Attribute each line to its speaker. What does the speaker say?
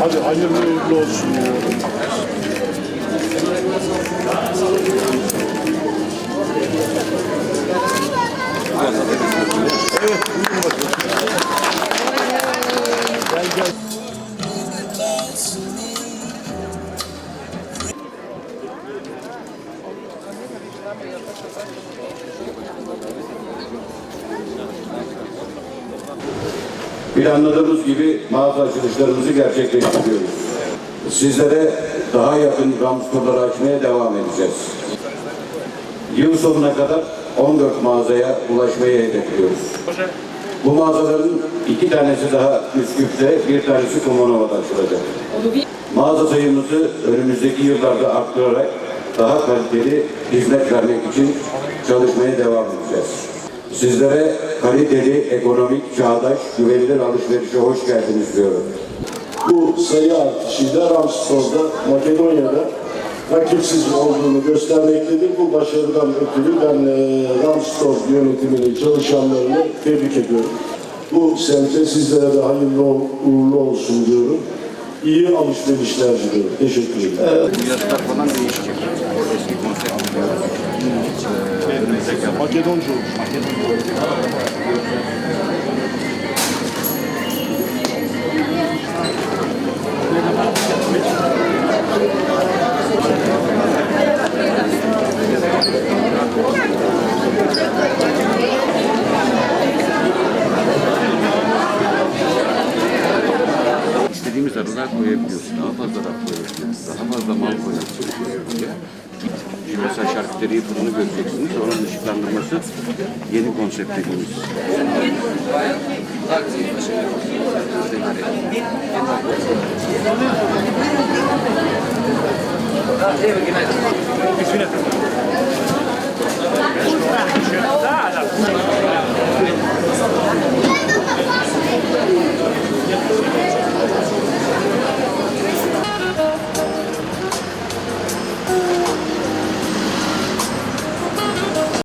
Speaker 1: Hadi hayırlı uğurlu olsun. Gel gel.
Speaker 2: Planladığımız gibi mağaza açılışlarımızı gerçekleştiriyoruz. Sizlere daha yakın Ramstorları açmaya devam edeceğiz. Yıl sonuna kadar 14 mağazaya ulaşmayı hedefliyoruz. Bu mağazaların iki tanesi daha Üsküp'te, bir tanesi Kumanova'da açılacak. Mağaza sayımızı önümüzdeki yıllarda arttırarak daha kaliteli hizmet vermek için çalışmaya devam edeceğiz. Sizlere kaliteli, ekonomik, çağdaş, güvenilir alışverişe hoş geldiniz diyorum.
Speaker 1: Bu sayı artışıyla Ramstoz'da Makedonya'da rakipsiz olduğunu göstermektedir. Bu başarıdan ötürü ben e, Ramstoz yönetimini, çalışanlarını tebrik ediyorum. Bu semte sizlere de hayırlı uğurlu olsun diyorum. İyi alışverişler diliyorum. Teşekkür ederim.
Speaker 3: Fiyatlar falan değişecek. Eski konsept
Speaker 1: Makedonca olur.
Speaker 3: istediğimiz aralar koyabiliyoruz. Daha fazla raf koyabiliyoruz. Daha fazla mal koyabiliyoruz. Şarküteri fırını göreceksiniz. Onun ışıklandırması yeni konsept dediğimiz.
Speaker 4: Da,